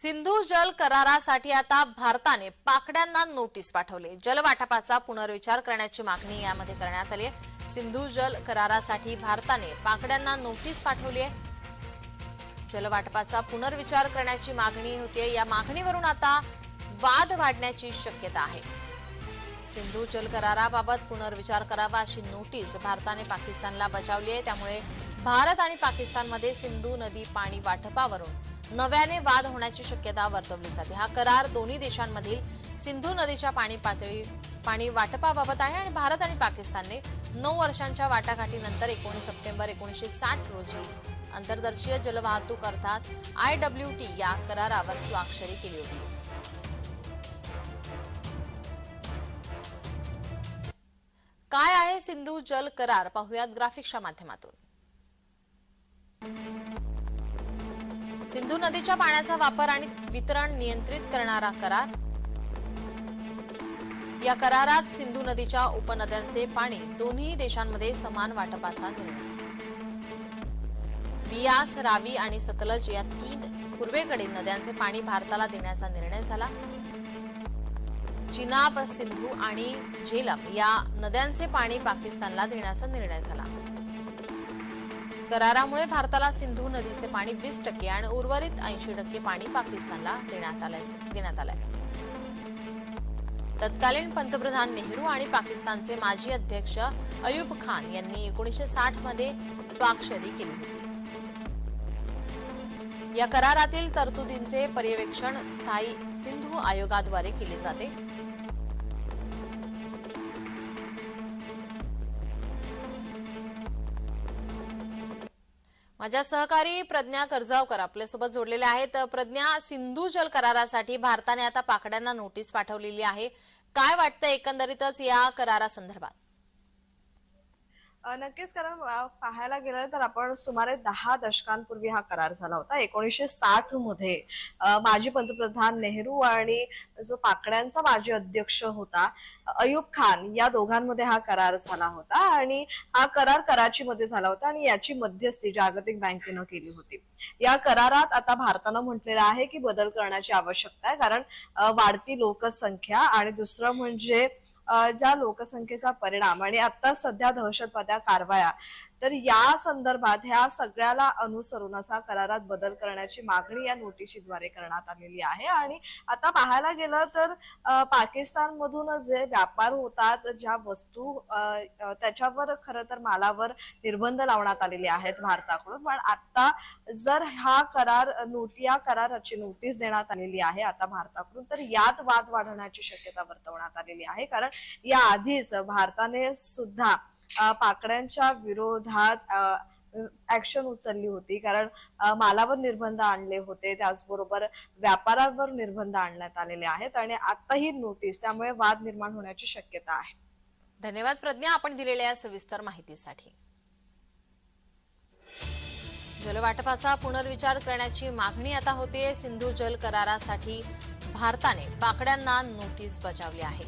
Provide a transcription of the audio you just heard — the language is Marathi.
सिंधू जल करारासाठी आता भारताने पाकड्यांना नोटीस पाठवली. जलवाटपाचा पुनर्विचार करण्याची मागणी यामध्ये करण्यात आली आहे. सिंधू जल करारासाठी भारताने पाकड्यांना नोटीस पाठवली आहे. जलवाटपाचा पुनर्विचार करण्याची मागणी होती या मागणीवरून आता वाद वाढण्याची शक्यता आहे. सिंधू जल कराराबाबत पुनर्विचार करावा अशी नोटीस भारताने पाकिस्तानला बजावली आहे. त्यामुळे भारत आणि पाकिस्तानमध्ये सिंधू नदी पाणी वाटपावरून नव्याने वाद होण्याची शक्यता वर्तवली जाते. हा करार दोन्ही देशांमधील सिंधू नदीच्या पाणी पातळी पाणी वाटपाबाबत आहे आणि भारत आणि पाकिस्तानने नऊ वर्षांच्या वाटाघाटीनंतर एकोणीस सप्टेंबर एकोणीसशे साठ रोजी आंतरदर्शीय जलवाहतूक अर्थात आय डब्ल्यू टी या करारावर स्वाक्षरी केली होती. काय आहे सिंधू जल करार? पाहुयात ग्राफिक्सच्या माध्यमातून. सिंधू नदीच्या पाण्याचा वापर आणि वितरण नियंत्रित करणारा करार. या करारात सिंधू नदीच्या उपनद्यांचे पाणी दोन्ही देशांमध्ये समान वाटपाचा निर्णय. बियास रावी आणि सतलज या तीन पूर्वेकडील नद्यांचे पाणी भारताला देण्याचा निर्णय झाला. चिनाब सिंधू आणि झेलम या नद्यांचे पाणी पाकिस्तानला देण्याचा निर्णय झाला. करारामुळे भारताला सिंधू नदीचे पाणी वीस टक्के आणि उर्वरित ऐंशी टक्के पाणी पाकिस्तानला देण्यात आलंय देण्यात आलंय. तत्कालीन पंतप्रधान नेहरू आणि पाकिस्तानचे माजी अध्यक्ष अयूब खान यांनी एकोणीसशे साठमध्ये स्वाक्षरी केली होती. या करारातील तरतुदींचे पर्यवेक्षण स्थायी सिंधू आयोगाद्वारे केले जाते. माझ्या सहकारी प्रज्ञा कर्जावकर आपल्यासोबत जोडलेले आहेत. प्रज्ञा सिंधू जल करारासाठी भारताने आता पाकड्यांना नोटीस पाठवलेली आहे. काय वाटतं एकंदरीतच या करारासंदर्भात? नक्कीच कारण पाहायला गेलं तर आपण सुमारे दहा दशकांपूर्वी हा करार झाला होता. एकोणीसशे साठमध्ये माजी पंतप्रधान नेहरू आणि जो पाकड्यांचा माजी अध्यक्ष होता अयूब खान या दोघांमध्ये हा करार झाला होता आणि हा करार कराची मध्ये झाला होता आणि याची मध्यस्थी जागतिक बँकेनं केली होती. या करारात आता भारतानं म्हटलेलं आहे की बदल करण्याची आवश्यकता आहे कारण वाढती लोकसंख्या आणि दुसरं म्हणजे ज्या लोकसंख्येचा परिणाम आणि आता सध्या दहशतवाद्या कारवाया तर या संदर्भात ह्या सगळ्याला अनुसरून असा करारात बदल करण्याची मागणी या नोटिशीद्वारे करण्यात आलेली आहे. आणि आता पाहायला गेलं तर अ, पाकिस्तानमधून जे व्यापार होतात ज्या वस्तू त्याच्यावर खरं तर मालावर निर्बंध लावण्यात आलेले आहेत भारताकडून. पण आता जर हा करार नोटी या कराराची नोटीस देण्यात आलेली आहे आता भारताकडून तर यात वाद वाढण्याची शक्यता वर्तवण्यात आलेली आहे. कारण या आधीच भारताने सुद्धा पाकड्यांच्या विरोधात ऍक्शन उचलली होती. कारण मालावर निर्बंध आणले होते. त्याचबरोबर व्यापारावर निर्बंध आणण्यात आलेले आहेत आणि आताही नोटीस त्यामुळे वाद निर्माण होण्याची शक्यता आहे. धन्यवाद प्रज्ञा आपण दिलेल्या या सविस्तर माहितीसाठी. जलवाटपाचा पुनर्विचार करण्याची मागणी आता होते सिंधू जल करारासाठी भारताने पाकड्यांना नोटीस बजावली आहे.